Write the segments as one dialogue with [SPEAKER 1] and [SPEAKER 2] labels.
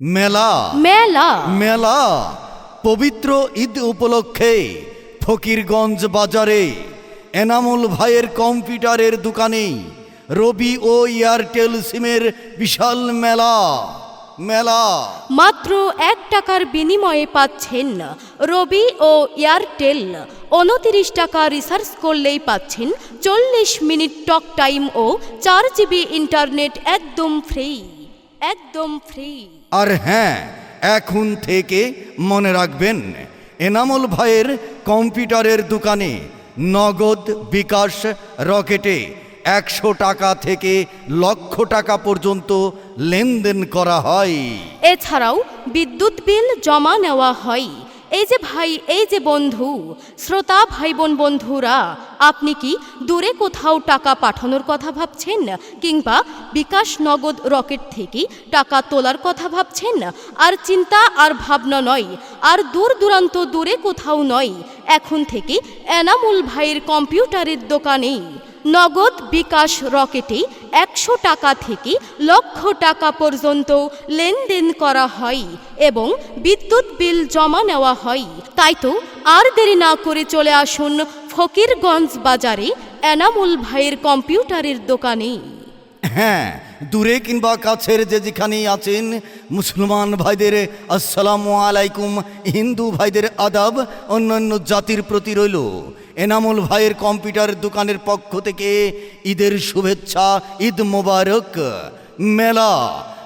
[SPEAKER 1] মেলা।
[SPEAKER 2] মেলা।
[SPEAKER 1] মেলা। পবিত্র ঈদ উপলক্ষে ফকিরগঞ্জ বাজারে এনামুল ভাইয়ের কম্পিউটারের দোকানে রবি ও এয়ারটেল সিমের বিশাল মেলা। মেলা।
[SPEAKER 2] মাত্র এক টাকার বিনিময়ে পাচ্ছেন রবি ও এয়ারটেল। উনতিরিশ টাকা রিসার্চ করলেই পাচ্ছেন চল্লিশ মিনিট টক টাইম ও চার জিবি ইন্টারনেট একদম ফ্রি। একদম ফ্রি
[SPEAKER 1] আর হ্যাঁ এখন থেকে মনে রাখবেন এনামল ভাইয়ের কম্পিউটারের দোকানে নগদ বিকাশ রকেটে একশো টাকা থেকে লক্ষ টাকা পর্যন্ত লেনদেন করা হয়।
[SPEAKER 2] এছাড়াও বিদ্যুৎ বিল জমা নেওয়া হয়। এই যে ভাই, এই যে বন্ধু, শ্রোতা ভাই বোন বন্ধুরা, আপনি কি দূরে কোথাও টাকা পাঠানোর কথা ভাবছেন? কিংবা বিকাশ নগদ রকেট থেকে টাকা তোলার কথা ভাবছেন? আর চিন্তা আর ভাবনা নয়, আর দূর দূরান্ত দূরে কোথাও নয়, এখন থেকে এনামুল ভাইয়ের কম্পিউটারের দোকানেই। নগদ বিকাশ রকেটে একশো টাকা থেকে লক্ষ টাকা পর্যন্ত লেনদেন করা হয় এবং বিদ্যুৎ বিল জমা নেওয়া হয়। তাই তো আর দেরি না করে চলে আসুন ফকিরগঞ্জ বাজারে এনামুল ভাইয়ের কম্পিউটারের দোকানে।
[SPEAKER 1] হ্যাঁ দূরে কিংবা কাছের যে যেখানেই আছেন, মুসলমান ভাইদের আসসালামু আলাইকুম, হিন্দু ভাইদের আদাব, অন্যান্য জাতির প্রতি রইল। এনামুল ভাইয়ের কম্পিউটার দোকানের পক্ষ থেকে ঈদের শুভেচ্ছা, ঈদ মোবারক, মেলা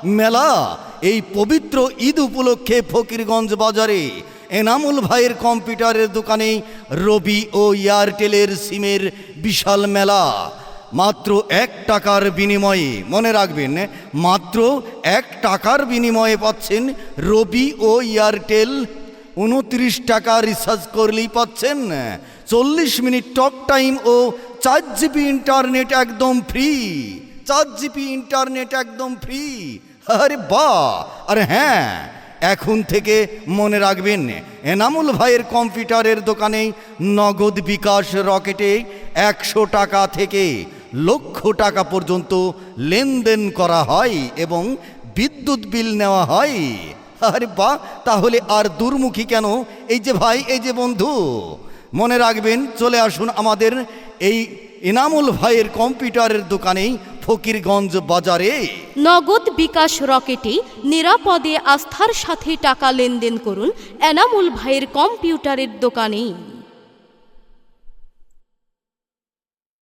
[SPEAKER 1] মেলা, এই পবিত্র ঈদ উপলক্ষে ফকিরগঞ্জ বাজারে এনামুল ভাইয়ের কম্পিউটারের দোকানে রবি ও এয়ারটেলের সিমের বিশাল মেলা। মাত্র এক টাকার বিনিময়ে, মনে রাখবেন, মাত্র এক টাকার বিনিময়ে পাচ্ছেন রবি ও এয়ারটেল। উনত্রিশ টাকা রিচার্জ করলেই পাচ্ছেন। চল্লিশ মিনিট টক টাইম ও চার জিবি ইন্টারনেট একদম ফ্রি চার জিবি ইন্টারনেট একদম ফ্রি আরে বা আরে হ্যাঁ এখন থেকে মনে রাখবেন, এনামুল ভাইয়ের কম্পিউটারের দোকানে নগদ বিকাশ রকেটে একশো টাকা থেকে লক্ষ টাকা পর্যন্ত লেনদেন করা হয় এবং বিদ্যুৎ বিল নেওয়া হয়। আরে বাহ, তাহলে আর দুর্মুখী কেন? এই যে ভাই, এই যে বন্ধু, মনে রাখবেন, চলে আসুন আমাদের এই এনামুল ভাইয়ের কম্পিউটারের দোকানেই ফকিরগঞ্জ বাজারে।
[SPEAKER 2] নগদ বিকাশ রকেটে নিরাপদে আস্থার সাথে টাকা লেনদেন করুন এনামুল ভাইয়ের কম্পিউটারের দোকানে।